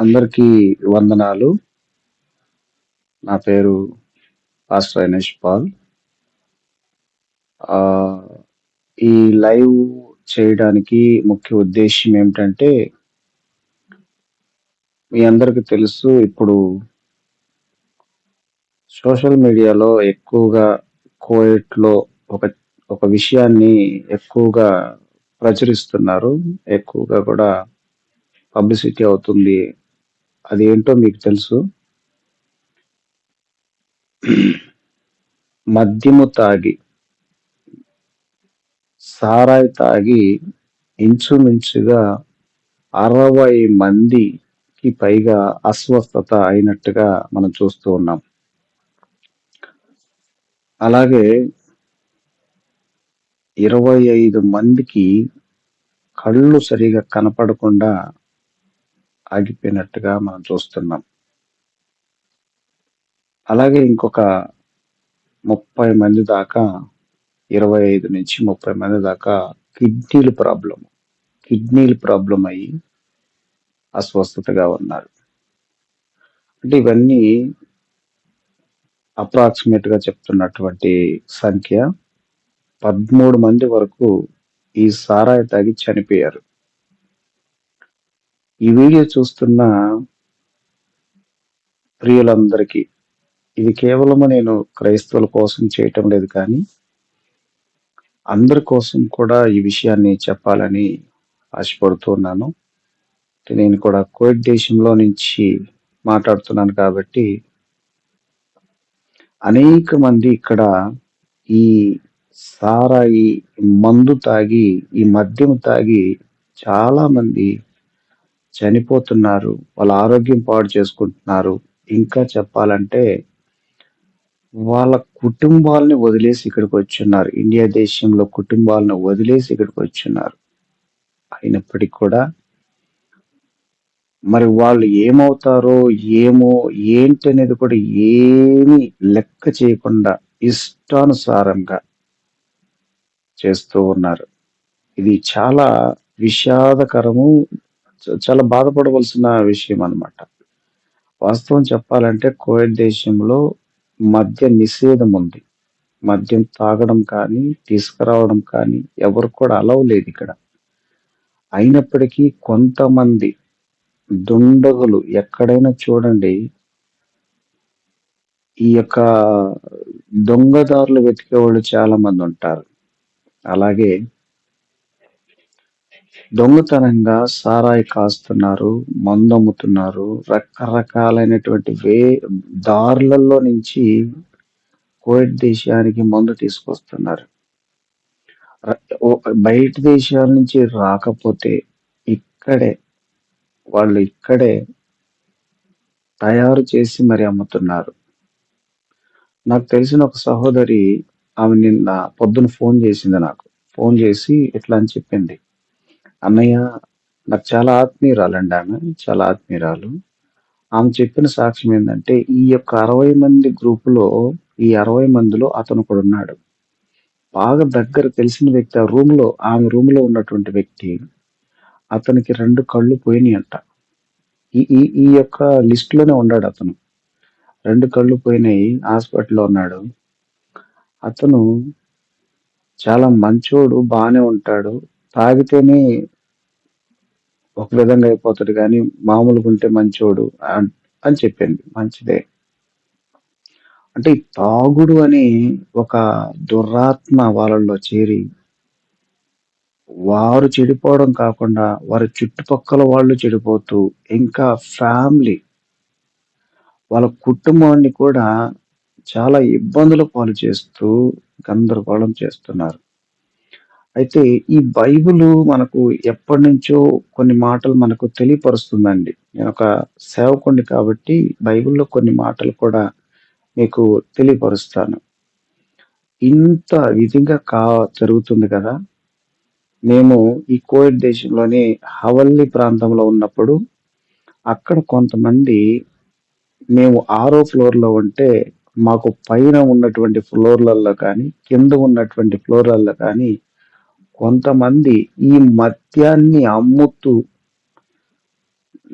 అందరికీ వందనాలు. నా పేరు పాస్టర్ అయినేష్ పాల్. ఈ లైవ్ చేయడానికి ముఖ్య ఉద్దేశం ఏమిటంటే మీ అందరికీ తెలుసు ఇప్పుడు సోషల్ మీడియాలో ఎక్కువగా కోయట్‌లో ఒక ఒక విషయాన్ని ఎక్కువగా ప్రచురిస్తున్నారు. ఎక్కువగా కూడా పబ్లిసిటీ అవుతుంది. అది ఏంటో మీకు తెలుసు. మద్యము తాగి సారాయి తాగి ఇంచుమించుగా 60 మందికి పైగా అస్వస్థత అయినట్టుగా మనం చూస్తూ ఉన్నాం. అలాగే 25 మందికి కళ్ళు సరిగా కనపడకుండా ఆగిపోయినట్టుగా మనం చూస్తున్నాం. అలాగే ఇంకొక 30 మంది దాకా 25-30 మంది దాకా కిడ్నీలు ప్రాబ్లం కిడ్నీలు ప్రాబ్లం అయ్యి అస్వస్థతగా ఉన్నారు. అంటే ఇవన్నీ అప్రాక్సిమేట్‌గా చెప్తున్నటువంటి సంఖ్య. 13 మంది వరకు ఈ సారాయి తాగి చనిపోయారు. ఈ వీడియో చూస్తున్న ప్రియులందరికీ ఇది కేవలము నేను క్రైస్తవుల కోసం చేయటం లేదు కానీ అందరి కోసం కూడా ఈ విషయాన్ని చెప్పాలని ఆశపడుతున్నాను. నేను కూడా కోవిడ్ దేశంలో నుంచి మాట్లాడుతున్నాను కాబట్టి అనేక మంది ఇక్కడ ఈ సారాయి మందు తాగి, ఈ మద్యం తాగి చాలామంది చనిపోతున్నారు. వాళ్ళ ఆరోగ్యం పాడు చేసుకుంటున్నారు. ఇంకా చెప్పాలంటే వాళ్ళ కుటుంబాలని వదిలేసి ఇక్కడికి వచ్చున్నారు. ఇండియా దేశంలో కుటుంబాలను వదిలేసి ఇక్కడికి వచ్చున్నారు. అయినప్పటికీ కూడా మరి వాళ్ళు ఏమవుతారో, ఏమో, ఏంటి అనేది కూడా ఏమీ లెక్క చేయకుండా ఇష్టానుసారంగా చేస్తూ ఉన్నారు. ఇది చాలా విషాదకరము. చాలా బాధపడవలసిన విషయం అనమాట వాస్తవం చెప్పాలంటే కోవిడ్ దేశంలో మద్య నిషేధం ఉంది. మద్యం తాగడం కానీ, తీసుకురావడం కానీ ఎవరు కూడా అలవ్ లేదు ఇక్కడ. అయినప్పటికీ కొంతమంది దుండగులు ఎక్కడైనా చూడండి ఈ యొక్క దొంగదారులు వెతికే వాళ్ళు చాలా మంది ఉంటారు. అలాగే దొంగతనంగా సారాయి కాస్తున్నారు, మందు అమ్ముతున్నారు. రకరకాలైనటువంటి వే దారులలో నుంచి కోవిడ్ దేశానికి మందు తీసుకొస్తున్నారు. బయట దేశాల నుంచి రాకపోతే ఇక్కడే వాళ్ళు ఇక్కడే తయారు చేసి మరి అమ్ముతున్నారు. నాకు తెలిసిన ఒక సహోదరి ఆమె నిన్న పొద్దున ఫోన్ చేసింది నాకు. ఫోన్ చేసి ఇట్లా అని చెప్పింది. అన్నయ్య నాకు చాలా ఆత్మీయురాలండి ఆమె. చాలా ఆత్మీయురాలు. ఆమె చెప్పిన సాక్ష్యం ఏందంటే ఈ యొక్క 60 మంది గ్రూప్‌లో ఈ 60 మందిలో అతను ఒకడున్నాడు. బాగా దగ్గర తెలిసిన వ్యక్తి. ఆ రూమ్‌లో ఆమె రూమ్‌లో ఉన్నటువంటి వ్యక్తి. అతనికి 2 కళ్ళు పోయినాయంట. ఈ ఈ ఈ యొక్క లిస్ట్‌లోనే ఉన్నాడు అతను. 2 కళ్ళు పోయినాయి. హాస్పిటల్‌లో ఉన్నాడు. అతను చాలా మంచోడు. బానే ఉంటాడు. తాగితేనే ఒక విధంగా అయిపోతాడు కానీ మామూలుగా ఉంటే మంచోడు అన్ అని చెప్పింది. మంచిదే. అంటే ఈ తాగుడు అనే ఒక దురాత్మ వాళ్ళలో చేరి వారు చెడిపోవడం కాకుండా వారి చుట్టుపక్కల వాళ్ళు చెడిపోతూ ఇంకా ఫ్యామిలీ వాళ్ళ కుటుంబాన్ని కూడా చాలా ఇబ్బందుల పాలు చేస్తూ గందరగోళం చేస్తున్నారు. అయితే ఈ బైబిలు మనకు ఎప్పటినుంచో కొన్ని మాటలు మనకు తెలియపరుస్తుందండి. నేనొక సేవకుడిని కాబట్టి బైబిల్‌లో కొన్ని మాటలు కూడా మీకు తెలియపరుస్తాను. ఇంత విధిగా కా జరుగుతుంది కదా! మేము ఈ కోవిడ్ దేశంలోని హవల్లి ప్రాంతంలో ఉన్నప్పుడు అక్కడ కొంతమంది మేము ఆరో ఫ్లోర్‌లో ఉంటే మాకు పైన ఉన్నటువంటి ఫ్లోర్‌లలో కానీ, కింద ఉన్నటువంటి ఫ్లోర్‌లలో కానీ కొంతమంది ఈ మద్యాన్ని అమ్ముతూ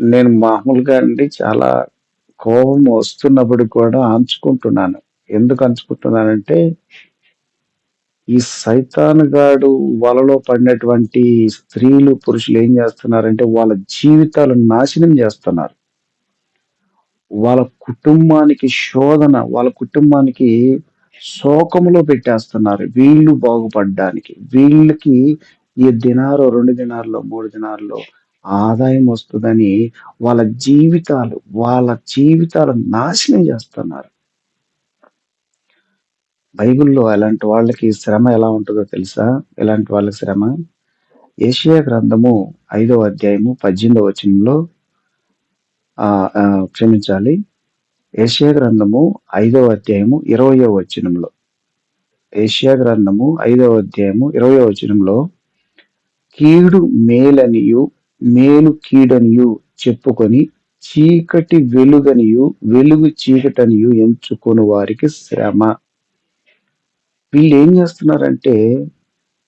నేను మామూలుగా అండి చాలా కోపం వస్తున్నప్పుడు కూడా అంచుకుంటున్నాను ఎందుకు అంచుకుంటున్నానంటే ఈ సైతానుగాడు వలలో పడినటువంటి స్త్రీలు, పురుషులు ఏం చేస్తున్నారంటే వాళ్ళ జీవితాలు నాశనం చేస్తున్నారు. వాళ్ళ కుటుంబానికి శోధన, వాళ్ళ కుటుంబానికి శోకములో పెట్టేస్తున్నారు. వీళ్ళు బాగుపడడానికి వీళ్ళకి ఈ దినారో, రెండు దినాల్లో మూడు దినాల్లో ఆదాయం వస్తుందని వాళ్ళ జీవితాలు, వాళ్ళ జీవితాలను నాశనం చేస్తున్నారు. బైబిల్‌లో అలాంటి వాళ్ళకి శ్రమ ఎలా ఉంటుందో తెలుసా? ఎలాంటి వాళ్ళకి శ్రమ? ఏషియా గ్రంథము ఐదో అధ్యాయము 18వ వచనంలో క్షమించాలి. ఏషియా గ్రంథము ఐదవ అధ్యాయము 20వ వచనంలో. ఏషియా గ్రంథము ఐదవ అధ్యాయము 20వ వచనంలో కీడు మేలనియు, మేలు కీడనియు చెప్పుకొని చీకటి వెలుగనియు, వెలుగు చీకటనియు ఎంచుకొని వారికి శ్రమ. వీళ్ళేం చేస్తున్నారంటే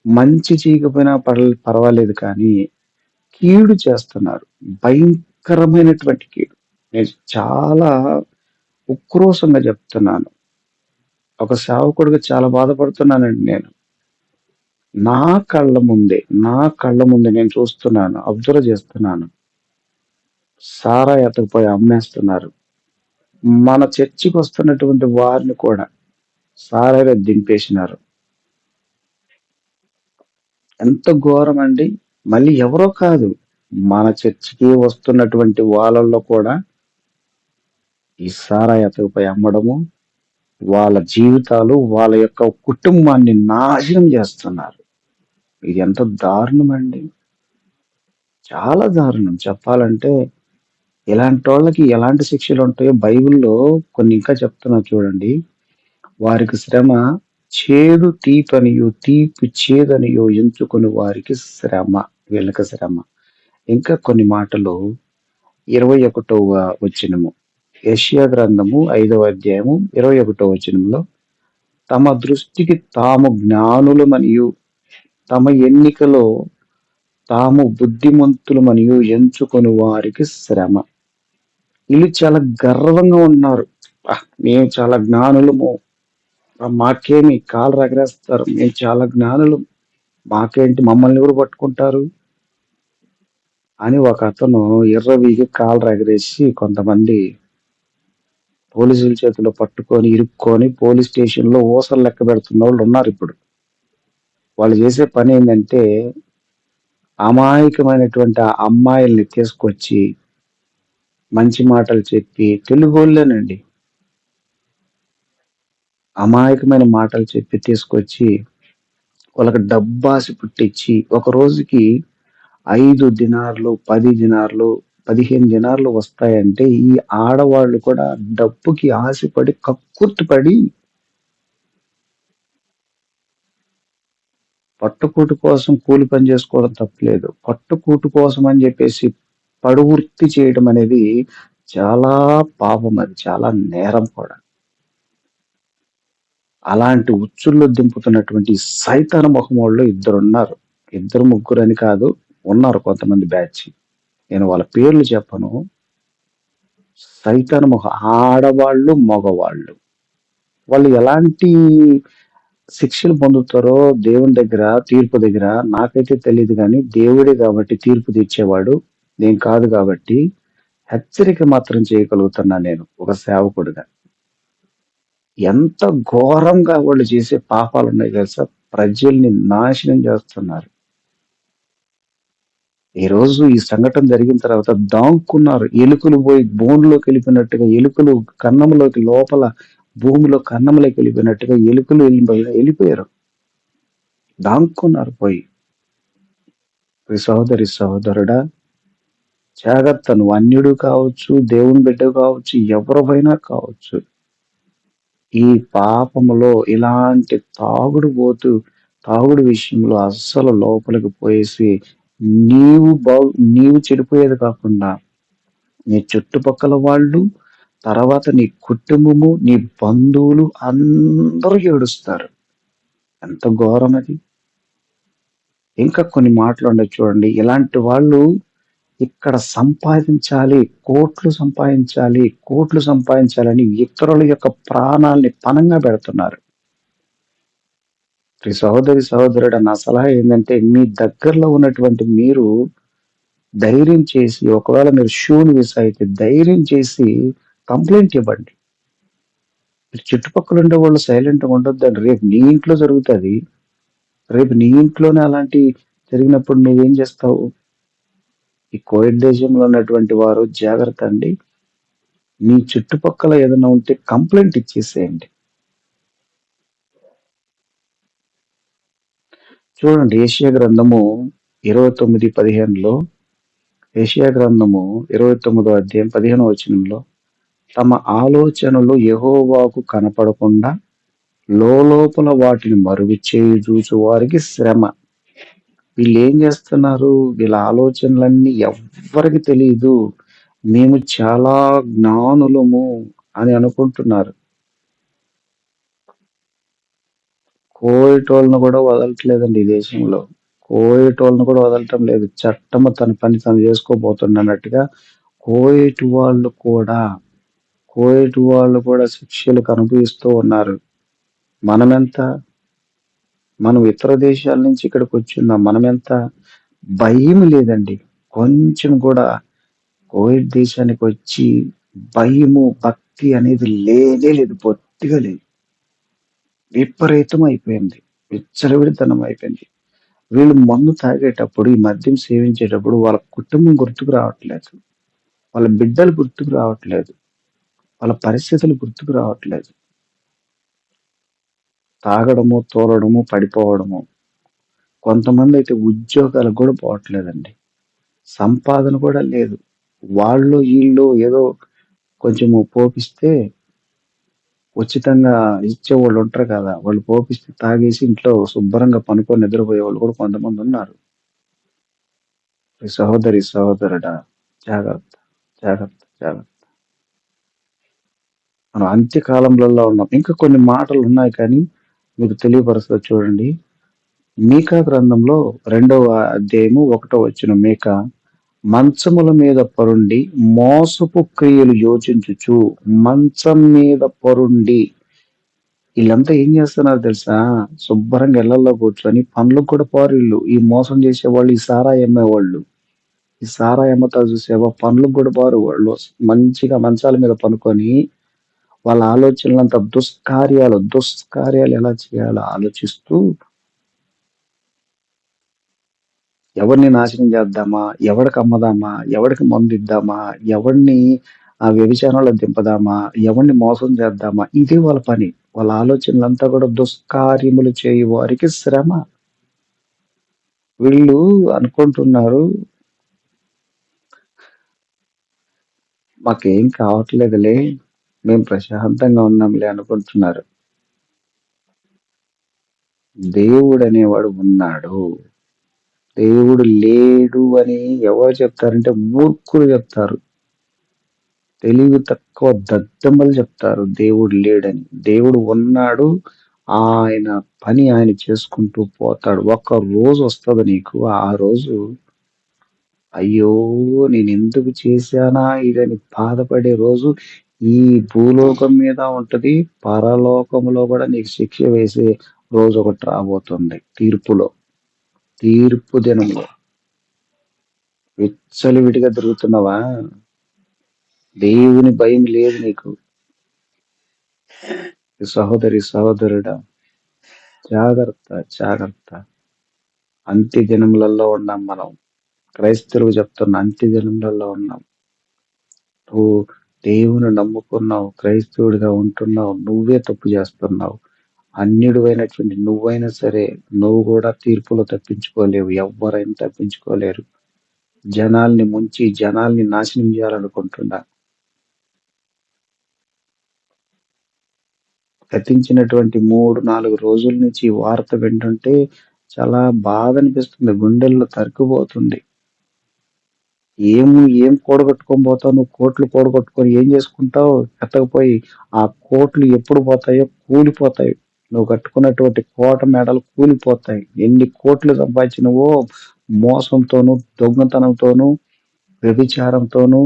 మంచి చేయకపోయినా పర్ల్ పర్వాలేదు కానీ కీడు చేస్తున్నారు. భయంకరమైనటువంటి కీడు. నేను చాలా ఉక్రోషంగా చెప్తున్నాను. ఒక సేవకుడిగా చాలా బాధపడుతున్నానండి నేను. నా కళ్ళ ముందే, నా కళ్ళ ముందే నేను చూస్తున్నాను. అబ్జర్వ్ చేస్తున్నాను. సారా ఎత్తకపోయి అమ్మేస్తున్నారు. మన చర్చికి వస్తున్నటువంటి వారిని కూడా సారా దింపేసినారు. ఎంత ఘోరమండి. మళ్ళీ ఎవరో కాదు. మన చర్చికి వస్తున్నటువంటి వాళ్ళల్లో కూడా ఈ సారాయి ఎత్తకపోయి అమ్మడము, వాళ్ళ జీవితాలు, వాళ్ళ యొక్క కుటుంబాన్ని నాశనం చేస్తున్నారు. ఇది ఎంత దారుణమండి. చాలా దారుణం. చెప్పాలంటే ఇలాంటి వాళ్ళకి ఎలాంటి శిక్షలు ఉంటాయో బైబిల్‌లో కొన్ని ఇంకా చెప్తున్నా చూడండి. వారికి శ్రమ చేదు తీపనియు, తీపి చేదనియో ఎంచుకొని వారికి శ్రమ. వీళ్ళకి శ్రమ. ఇంకా కొన్ని మాటలు ఇరవై ఒకటవ వచ్చినము యెషయా గ్రంథము ఐదవ అధ్యాయము 21వ వచనంలో తమ దృష్టికి తాము జ్ఞానులు మరియు తమ ఎన్నికలో తాము బుద్ధిమంతులు మరియు ఎంచుకొని వారికి శ్రమ. వీళ్ళు చాలా గర్వంగా ఉన్నారు. మేము చాలా జ్ఞానులము. మాకేమి కాలు రగరేస్తారు. మేము చాలా జ్ఞానులు మాకేంటి మమ్మల్ని ఎవరు పట్టుకుంటారు? అని ఒక అతను ఇర్రవీగి కాలు రగరేసి కొంతమంది పోలీసుల చేతిలో పట్టుకొని, ఇరుక్కొని పోలీస్ స్టేషన్‌లో ఊసలు లెక్క పెడుతున్న వాళ్ళు ఉన్నారు ఇప్పుడు వాళ్ళు చేసే పని ఏంటంటే అమాయకమైనటువంటి ఆ అమ్మాయిల్ని తీసుకొచ్చి మంచి మాటలు చెప్పి తెలుగోళ్ళేనండి. అమాయకమైన మాటలు చెప్పి తీసుకొచ్చి వాళ్ళకి డబ్బాసి పుట్టించి ఒక రోజుకి ఐదు దినార్లు, పది దినార్లు, 15 దినార్లు వస్తాయంటే ఈ ఆడవాళ్ళు కూడా డబ్బుకి ఆశపడి కక్కుర్తిపడి పట్టుకూటు కోసం కూలి పని చేసుకోవడం తప్పలేదు పట్టుకూటు కోసం అని చెప్పేసి పడువృత్తి చేయడం అనేది చాలా పాపం అది. చాలా నేరం కూడా. అలాంటి ఉచ్చుల్లో దింపుతున్నటువంటి సైతాను మొహమోళ్ళు ఇద్దరున్నారు. ఇద్దరు, ముగ్గురని కాదు. ఉన్నారు కొంతమంది బ్యాచ్. నేను వాళ్ళ పేర్లు చెప్పను. సైతాన్ మొహ ఆడవాళ్ళు, మగవాళ్ళు. వాళ్ళు ఎలాంటి శిక్షలు పొందుతారో దేవుని దగ్గర, తీర్పు దగ్గర నాకైతే తెలియదు కానీ దేవుడే కాబట్టి తీర్పు తీర్చేవాడు. నేను కాదు కాబట్టి హెచ్చరిక మాత్రం చేయగలుగుతున్నా నేను ఒక సేవకుడిగా. ఎంత ఘోరంగా వాళ్ళు చేసే పాపాలు ఉన్నాయి తెలుసా? ప్రజల్ని నాశనం చేస్తున్నారు. ఈరోజు ఈ సంఘటన జరిగిన తర్వాత దాక్కున్నారు. ఎలుకలు పోయి బోన్లోకి వెళ్ళిపోయినట్టుగా ఎలుకలు కన్నంలోకి లోపల భూమిలో కన్నంలోకి వెళ్ళిపోయినట్టుగా ఎలుకలు వెళ్ళిపోయి వెళ్ళిపోయారు. దాక్కున్నారు పోయి. సహోదరి, సహోదరుడా జాగ్రత్త. నువ్వు అన్యుడు కావచ్చు, దేవుని బిడ్డ కావచ్చు, ఎవరివైనా కావచ్చు. ఈ పాపములో ఇలాంటి తాగుడు పోతూ తాగుడు విషయంలో అస్సలు లోపలికి పోయేసి నీవు బాగు నీవు చెడిపోయేది కాకుండా నీ చుట్టుపక్కల వాళ్ళు, తర్వాత నీ కుటుంబము, నీ బంధువులు అందరూ ఏడుస్తారు. ఎంత ఘోరం అది. ఇంకా కొన్ని మాటలు మాటలున్నాయి చూడండి. ఇలాంటి వాళ్ళు ఇక్కడ సంపాదించాలి కోట్లు సంపాదించాలి కోట్లు సంపాదించాలని ఇతరుల యొక్క ప్రాణాల్ని పణంగా పెడుతున్నారు ప్రతి సహోదరి సహోదరుడు నా సలహా ఏంటంటే మీ దగ్గరలో ఉన్నటువంటి మీరు ధైర్యం చేసి ఒకవేళ మీరు షూని మిస్ అయితే ధైర్యం చేసి కంప్లైంట్ ఇవ్వండి. చుట్టుపక్కల ఉండే వాళ్ళు సైలెంట్గా ఉండొద్దండి రేపు నీ ఇంట్లో జరుగుతుంది. రేపు నీ ఇంట్లోనే అలాంటి జరిగినప్పుడు నువ్వేం చేస్తావు? ఈ కోవిడ్ దేశంలో ఉన్నటువంటి వారు జాగ్రత్త అండి. మీ చుట్టుపక్కల ఏదైనా ఉంటే కంప్లైంట్ ఇచ్చేసేయండి. చూడండి ఏషియా గ్రంథము ఇరవై తొమ్మిది పదిహేనులో ఏషియా గ్రంథము ఇరవై తొమ్మిదో అధ్యాయం పదిహేను వచనంలో తమ ఆలోచనలు యహోవాకు కనపడకుండా లోపల వాటిని మరుగు చేయి చూచు వారికి శ్రమ. వీళ్ళు ఏం చేస్తున్నారు? వీళ్ళ ఆలోచనలన్నీ ఎవ్వరికి తెలియదు మేము చాలా జ్ఞానులము అని అనుకుంటున్నారు. కోయటోళ్ళను కూడా వదలట్లేదండి ఈ దేశంలో. కోయటోళ్ళను కూడా వదలటం లేదు. చట్టము తన పని తను చేసుకోబోతున్నట్టుగా కోయటి వాళ్ళు కూడా కోయటి వాళ్ళు కూడా శిక్షలు అనుభవిస్తూ ఉన్నారు. మనమెంత మనం ఇతర దేశాల నుంచి ఇక్కడికి వచ్చిన్నాం మనమెంత భయం లేదండి. కొంచెం కూడా కోవిడ్ దేశానికి వచ్చి భయము భక్తి అనేది లేనే లేదు. పొత్తిగా లేదు. విపరీతం అయిపోయింది విచ్చలవిడితనం అయిపోయింది వీళ్ళు మందు తాగేటప్పుడు ఈ మద్యం సేవించేటప్పుడు వాళ్ళ కుటుంబం గుర్తుకు రావట్లేదు. వాళ్ళ బిడ్డలు గుర్తుకు రావట్లేదు. వాళ్ళ పరిస్థితులు గుర్తుకు రావట్లేదు. తాగడము తోలడము పడిపోవడము. కొంతమంది అయితే ఉద్యోగాలు కూడా పోవట్లేదండి. సంపాదన కూడా లేదు. వాళ్ళు వీళ్ళు ఏదో కొంచెము పోపిస్తే ఉచితంగా ఇచ్చే వాళ్ళు ఉంటారు కదా వాళ్ళు పోపిస్తే తాగేసి ఇంట్లో శుభ్రంగా పనుకొని నిద్రపోయే వాళ్ళు కూడా కొంతమంది ఉన్నారు. సహోదరి సహోదరుడా జాగ్రత్త జాగ్రత్త జాగ్రత్త. మనం అంత్యకాలంలో ఉన్నాం. ఇంకా కొన్ని మాటలు ఉన్నాయి కానీ మీకు తెలియపరుస్తుంది చూడండి. మీకా గ్రంథంలో రెండవ అధ్యాయము ఒకటో వచ్చిన మీకా మంచముల మీద పరుండి మోసపు క్రియలు యోచించుచు మంచం మీద పరుండి. వీళ్ళంతా ఏం చేస్తున్నారు తెలుసా? శుభ్రంగా ఇళ్ళలో కూర్చొని పనులకు కూడా పారిళ్ళు ఈ మోసం చేసేవాళ్ళు ఈ సారాయి అమ్మేవాళ్ళు. ఈ సారా అమ్మతా చూసేవా? పనులకు కూడా పారు వాళ్ళు. మంచిగా మంచాల మీద పనుకొని వాళ్ళ ఆలోచనలంతా దుష్కార్యాలు దుష్కార్యాలు ఎలా చేయాలో ఆలోచిస్తూ ఎవరిని నాశనం చేద్దామా? ఎవడికి అమ్మదామా? ఎవడికి మందు ఇద్దామా? ఎవడిని ఆ వ్యభిచారంలో దింపదామా? ఎవరిని మోసం చేద్దామా? ఇది వాళ్ళ పని. వాళ్ళ ఆలోచనలంతా కూడా దుష్కార్యములు చేయు వారికి శ్రమ. వీళ్ళు అనుకుంటున్నారు మాకేం కావట్లేదులే మేము ప్రశాంతంగా ఉన్నాంలే అనుకుంటున్నారు. దేవుడు అనేవాడు ఉన్నాడు. దేవుడు లేడు అని ఎవరు చెప్తారంటే మూర్ఖులు చెప్తారు. తెలివి తక్కువ దద్దమ్మలు చెప్తారు. దేవుడు లేడని. దేవుడు ఉన్నాడు. ఆయన పని ఆయన చేసుకుంటూ పోతాడు. ఒక్క రోజు వస్తుంది నీకు. ఆ రోజు అయ్యో నేను ఎందుకు చేశానా? ఇదని బాధపడే రోజు ఈ భూలోకం మీద ఉంటది. పరలోకంలో కూడా నీకు శిక్ష వేసే రోజు ఒకటి రాబోతుంది. తీర్పులో. తీర్పు దినంలో విచ్చలవిడిగా తిరుగుతున్నావా? దేవుని భయం లేదు నీకు. సహోదరి సహోదరుడా జాగ్రత్త జాగ్రత్త. అంత్య దినములలో ఉన్నాం మనం. క్రైస్తవులు చెప్తున్న అంత్య దినములలో ఉన్నాం. నువ్వు దేవుని నమ్ముకున్నావు క్రైస్తవుడిగా ఉంటున్నావు నువ్వే తప్పు చేస్తున్నావు. అన్యుడువైనటువంటి నువ్వైనా సరే నువ్వు కూడా తీర్పులో తప్పించుకోలేవు ఎవరైనా తప్పించుకోలేరు. జనాల్ని ముంచి జనాల్ని నాశనం చేయాలనుకుంటున్నా. గతించినటువంటి మూడు నాలుగు రోజుల నుంచి వార్త వింటుంటే చాలా బాధ అనిపిస్తుంది గుండెల్లో తరుక్కుపోతుంది. ఏం ఏం కూడగట్టుకొని పోతావు? నువ్వు కోట్లు కూడగట్టుకొని ఏం చేసుకుంటావు? ఎత్తకపోయి ఆ కోట్లు ఎప్పుడు పోతాయో కూలిపోతాయి. నువ్వు కట్టుకున్నటువంటి కోట మెడలు కూలిపోతాయి. ఎన్ని కోట్లు సంపాదించినవో మోసంతోనూ దొంగతనంతోనూ వ్యభిచారంతోనూ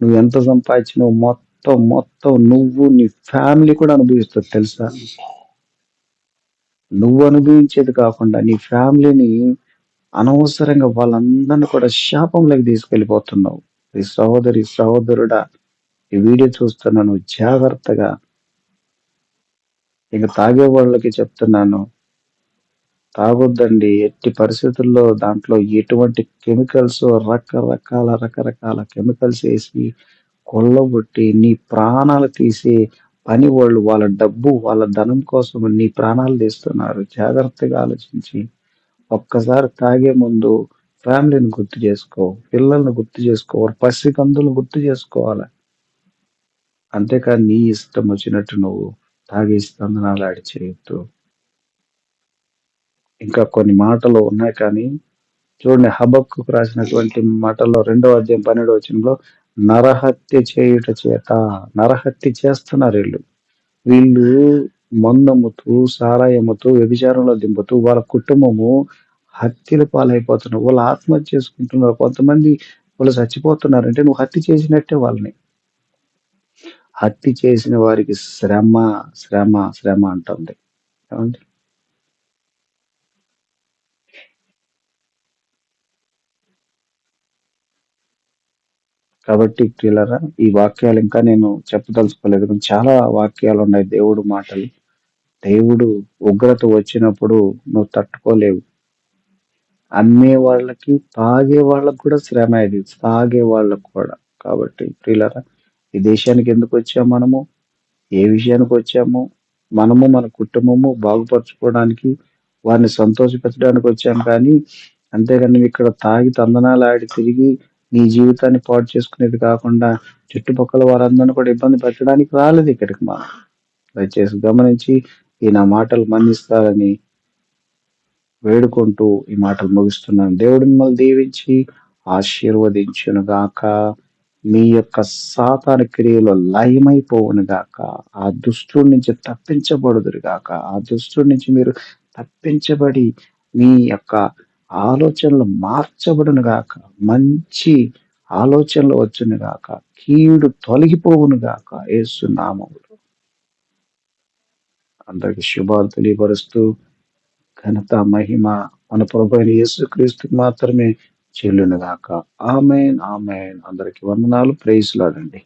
నువ్వు ఎంత సంపాదించినావు మొత్తం మొత్తం నువ్వు నీ ఫ్యామిలీ కూడా అనుభవిస్తుంది తెలుసా? నువ్వు అనుభవించేది కాకుండా నీ ఫ్యామిలీని అనవసరంగా వాళ్ళందరినీ కూడా శాపంలోకి తీసుకెళ్ళిపోతున్నావు. ఈ సహోదరి సహోదరుడా ఈ వీడియో చూస్తున్నాను జాగ్రత్తగా ఇక తాగే వాళ్ళకి చెప్తున్నాను. తాగొద్దండి. ఎట్టి పరిస్థితుల్లో దాంట్లో ఎటువంటి కెమికల్స్ రకరకాల రకరకాల కెమికల్స్ వేసి కొల్లగొట్టి నీ ప్రాణాలు తీసే పని వాళ్ళు వాళ్ళ డబ్బు వాళ్ళ ధనం కోసం నీ ప్రాణాలు తీస్తున్నారు. జాగ్రత్తగా ఆలోచించి ఒక్కసారి తాగే ముందు ఫ్యామిలీని గుర్తు చేసుకో పిల్లల్ని గుర్తు చేసుకో పసికందులు గుర్తు చేసుకోవాలి? అంతేకాని నీ ఇష్టం వచ్చినట్టు నువ్వు తాగి స్పందనాలు ఆడి చేయొద్దు. ఇంకా కొన్ని మాటలు ఉన్నాయి కానీ చూడండి హబక్కు రాసినటువంటి మాటల్లో రెండవ అధ్యాయం పన్నెండవ వచనంలో నరహత్య చేయుట చేత నరహత్య చేస్తున్నారు వీళ్ళు. వీళ్ళు మందమ్ముతూ సారాయమ్ముతూ వ్యభిచారంలో దింపుతూ వాళ్ళ కుటుంబము హత్యలు పాలైపోతున్నారు. వాళ్ళు ఆత్మహత్య చేసుకుంటున్నారు. కొంతమంది వాళ్ళు చచ్చిపోతున్నారు అంటే నువ్వు హత్య చేసినట్టే వాళ్ళని. హత్య చేసిన వారికి శ్రమ శ్రమ శ్రమ అంటుంది ఏమండి? కాబట్టి ప్రియులరా ఈ వాక్యాలు ఇంకా నేను చెప్పదలుచుకోలేదు కానీ చాలా వాక్యాలు ఉన్నాయి దేవుడు మాటలు. దేవుడు ఉగ్రత వచ్చినప్పుడు నువ్వు తట్టుకోలేవు. అమ్మే వాళ్ళకి తాగే వాళ్ళకు కూడా శ్రమ ఇది తాగే వాళ్ళకు కూడా. కాబట్టి ప్రియులరా ఈ దేశానికి ఎందుకు వచ్చాము మనము? ఏ విషయానికి వచ్చాము? మనము మన కుటుంబము బాగుపరచుకోవడానికి వారిని సంతోషపెట్టడానికి వచ్చాము కానీ అంతేగాని ఇక్కడ తాగి తందనాలు ఆడి తిరిగి నీ జీవితాన్ని పాడు చేసుకునేది కాకుండా చుట్టుపక్కల వారందరిని కూడా ఇబ్బంది పెట్టడానికి రాలేదు ఇక్కడికి మనం దయచేసి గమనించి ఈ నా మాటలు మన్నిస్తారని వేడుకుంటూ ఈ మాటలు ముగిస్తున్నాను. దేవుడు మిమ్మల్ని దీవించి ఆశీర్వదించును గాక మీ యొక్క సాతాను క్రియలో లయమైపోవును గాక. ఆ దుష్టుడి నుంచి తప్పించబడుదురు గాక. ఆ దుష్టుడి నుంచి మీరు తప్పించబడి మీ యొక్క ఆలోచనలు మార్చబడును గాక. మంచి ఆలోచనలు వచ్చును గాక. కీడు తొలగిపోవును గాక. ఏసు నామములో. అందరికి శుభాలు తెలియపరుస్తూ ఘనత మహిమ మన ప్రభు అయిన యేసుక్రీస్తుకి మాత్రమే చెల్లునుగాక. Amen amen. అందరికి వందనాలు. ప్రేసులాడండి